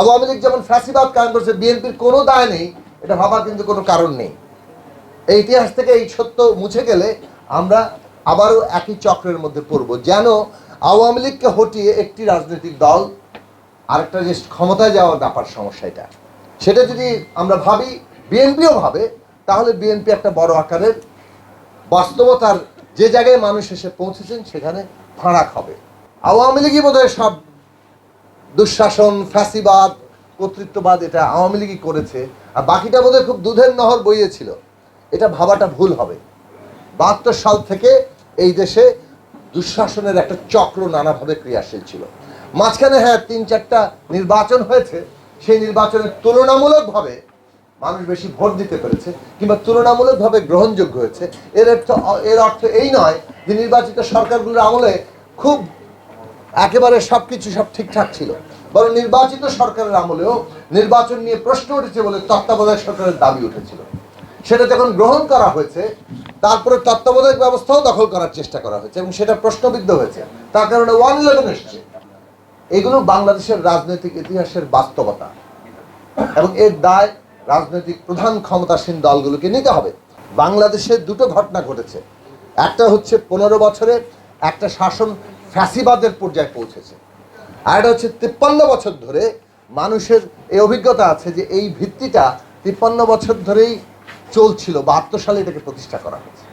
আওয়ামী লীগ যেমন ফ্যাসিবাদ কায়েম করেছে, বিএনপির কোনো দায় নেই, এটা ভাবার কিন্তু কোনো কারণ নেই। এই ইতিহাস থেকে এই সত্য মুছে গেলে আমরা আবারও একই চক্রের মধ্যে পড়ব। যেন আওয়ামী লীগকে হটিয়ে একটি রাজনৈতিক দল আরেকটা যে ক্ষমতায় যাওয়ার ব্যাপার, সমস্যা এটা। সেটা যদি আমরা ভাবি, বিএনপিও ভাবে, তাহলে বিএনপি একটা বড় আকারের বাস্তবতার যে জায়গায় মানুষ এসে পৌঁছেছেন, সেখানে ফাঁড়াক হবে। আওয়ামী লীগই বোধহয় সব দুঃশাসন, ফ্যাসিবাদ, কর্তৃত্ববাদ এটা আওয়ামী লীগই করেছে। আর বাকিটা বোধহয় খুব দুধের নহর বইয়েছিল এটা ভাবাটা ভুল হবে। বাহাত্তর সাল থেকে এই দেশে দুঃশাসনের একটা চক্র নানাভাবে ক্রিয়াশীল ছিল। মাঝখানে হ্যাঁ তিন চারটা নির্বাচন হয়েছে। সেই নির্বাচনের তুলনামূলকভাবে মানুষ বেশি ভোট দিতে পেরেছে কিংবা তুলনামূলকভাবে গ্রহণযোগ্য হয়েছে। এর অর্থ এর অর্থ এই নয় যে নির্বাচিত সরকারগুলোর আমলে খুব একেবারে সব কিছু সব ঠিকঠাক ছিল। বরং নির্বাচিত সরকারের আমলেও নির্বাচন নিয়ে প্রশ্ন উঠেছে বলে তত্ত্বাবধায়ক সরকারের দাবি উঠেছিল। সেটা যখন গ্রহণ করা হয়েছে, তারপরে তত্ত্বাবধায়ক ব্যবস্থাও দখল করার চেষ্টা করা হয়েছে এবং সেটা প্রশ্নবিদ্ধ হয়েছে। তার কারণে ওয়ান ইলেভেন এসছে। এগুলো বাংলাদেশের রাজনৈতিক ইতিহাসের বাস্তবতা এবং এর দায় রাজনৈতিক প্রধান ক্ষমতাসীন দলগুলোকে নিতে হবে। বাংলাদেশে দুটো ঘটনা ঘটেছে। একটা হচ্ছে পনেরো বছরে একটা শাসন ফ্যাসিবাদের পর্যায়ে পৌঁছেছে। আর এটা হচ্ছে তিপ্পান্ন বছর ধরে মানুষের এই অভিজ্ঞতা আছে যে এই ভিত্তিটা তিপ্পান্ন বছর ধরেই চলছিল বাহাত্তর সালে এটাকে প্রতিষ্ঠা করা হয়েছে।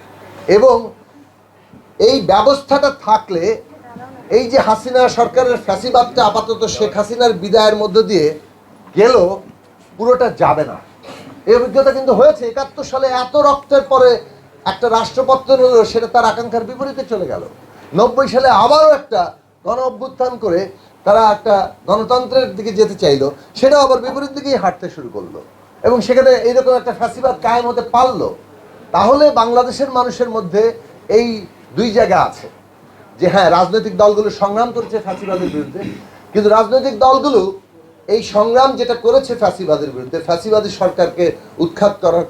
এবং এই ব্যবস্থাটা থাকলে এই যে হাসিনা সরকারের ফ্যাসিবাদটা আপাতত শেখ হাসিনার বিদায়ের মধ্য দিয়ে গেল, পুরোটা যাবে না। এই অভিজ্ঞতা কিন্তু হয়েছে। একাত্তর সালে এত রক্তের পরে একটা রাষ্ট্রপত্র সেটা তার আকাঙ্ক্ষার বিপরীতে চলে গেল। নব্বই সালে আবারও একটা গণ অভ্যুত্থান করে তারা একটা গণতন্ত্রের দিকে যেতে চাইলো সেটা আবার বিপরীত দিকেই হাঁটতে শুরু করল। এবং সেখানে এইরকম একটা ফ্যাসিবাদ কায়েম হতে পারল। তাহলে বাংলাদেশের মানুষের মধ্যে এই দুই জায়গা আছে। যে হ্যাঁ রাজনৈতিক দলগুলো সংগ্রাম করেছে ফ্যাসিবাদের বিরুদ্ধে, কিন্তু রাজনৈতিক দলগুলো এই সংগ্রাম যেটা করেছে ফ্যাসিবাদের বিরুদ্ধে, ফ্যাসিবাদী সরকারকে উৎখাত করার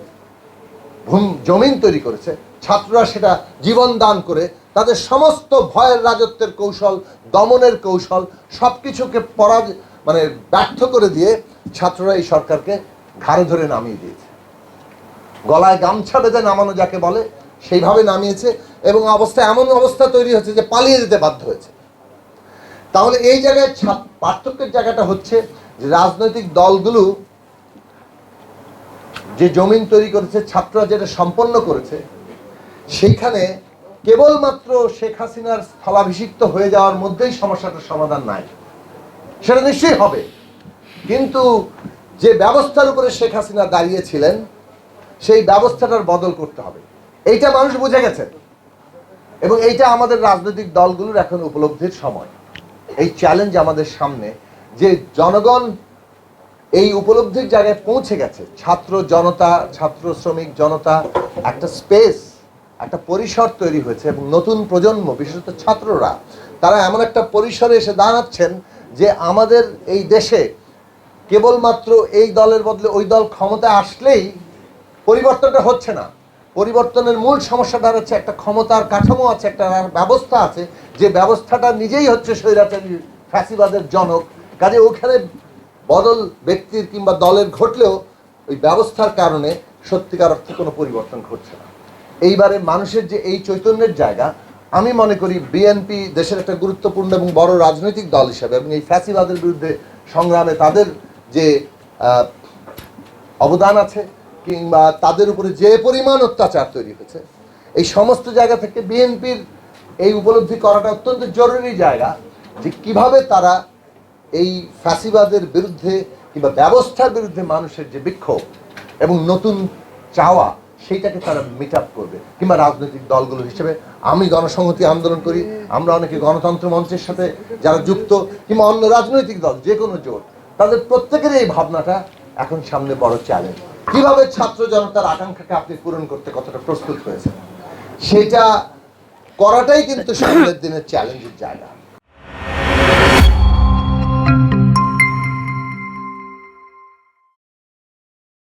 ভূম, জমিন তৈরি করেছে। ছাত্ররা সেটা জীবন দান করে তাদের সমস্ত ভয়ের রাজত্বের কৌশল, দমনের কৌশল সব কিছুকে পরাজ মানে ব্যর্থ করে দিয়ে ছাত্ররা এই সরকারকে ঘাড়ে ধরে নামিয়ে দিয়েছে। গলায় গামছা বেঁধে নামানো যাকে বলে, সেইভাবে নামিয়েছে এবং অবস্থা, এমন অবস্থা তৈরি হচ্ছে যে পালিয়ে যেতে বাধ্য হয়েছে। তাহলে এই জায়গায় পার্থক্যের জায়গাটা হচ্ছে যে রাজনৈতিক দলগুলো যে জমিন তৈরি করেছে, ছাত্ররা যেটা সম্পন্ন করেছে, সেইখানে কেবলমাত্র শেখ হাসিনার স্থলাভিষিক্ত হয়ে যাওয়ার মধ্যেই সমস্যাটার সমাধান নাই। সেটা নিশ্চয়ই হবে। কিন্তু যে ব্যবস্থার উপরে শেখ হাসিনা দাঁড়িয়েছিলেন, সেই ব্যবস্থাটার বদল করতে হবে। এইটা মানুষ বুঝে গেছে। এবং এইটা আমাদের রাজনৈতিক দলগুলোর এখন উপলব্ধির সময়। এই চ্যালেঞ্জ আমাদের সামনে যে জনগণ এই উপলব্ধির জায়গায় পৌঁছে গেছে। ছাত্র জনতা, ছাত্র শ্রমিক জনতা, একটা স্পেস একটা পরিসর তৈরি হয়েছে এবং নতুন প্রজন্ম, বিশেষত ছাত্ররা, তারা এমন একটা পরিসরে এসে দাঁড়াচ্ছেন যে আমাদের এই দেশে কেবলমাত্র এই দলের বদলে ওই দল ক্ষমতা আসলেই পরিবর্তনটা হচ্ছে না। পরিবর্তনের মূল সমস্যাটা হচ্ছে একটা ক্ষমতার কাঠামো আছে, একটা ব্যবস্থা আছে, যে ব্যবস্থাটা নিজেই হচ্ছে স্বৈরাচারী, ফ্যাসিবাদের জনক। কাজে ওখানে বদল ব্যক্তির কিংবা দলের ঘটলেও ওই ব্যবস্থার কারণে সত্যিকার অর্থে কোনো পরিবর্তন ঘটছে না। এইবারে মানুষের যে এই চৈতন্যের জায়গা, আমি মনে করি বিএনপি দেশের একটা গুরুত্বপূর্ণ এবং বড় রাজনৈতিক দল হিসাবে এবং এই ফ্যাসিবাদের বিরুদ্ধে সংগ্রামে তাদের যে অবদান আছে কিংবা তাদের উপরে যে পরিমাণ অত্যাচার তৈরি হয়েছে, এই সমস্ত জায়গা থেকে বিএনপির এই উপলব্ধি করাটা অত্যন্ত জরুরি জায়গা যে কীভাবে তারা এই ফ্যাসিবাদের বিরুদ্ধে কিংবা ব্যবস্থার বিরুদ্ধে মানুষের যে বিক্ষোভ এবং নতুন চাওয়া সেইটাকে তারা মিট আপ করবে। কিংবা রাজনৈতিক দলগুলো হিসেবে আমি গণসংহতি আন্দোলন করি, আমরা অনেকে গণতন্ত্র মঞ্চের সাথে যারা যুক্ত, কিংবা অন্য রাজনৈতিক দল, যে কোনো জোট, তাদের প্রত্যেকের এই ভাবনাটা এখন সামনে বড় চ্যালেঞ্জ কীভাবে ছাত্র জনতার আকাঙ্ক্ষাকে আপনি পূরণ করতে কতটা প্রস্তুত হয়েছেন? সেটা করাটাই কিন্তু সামনের দিনের চ্যালেঞ্জের জায়গা।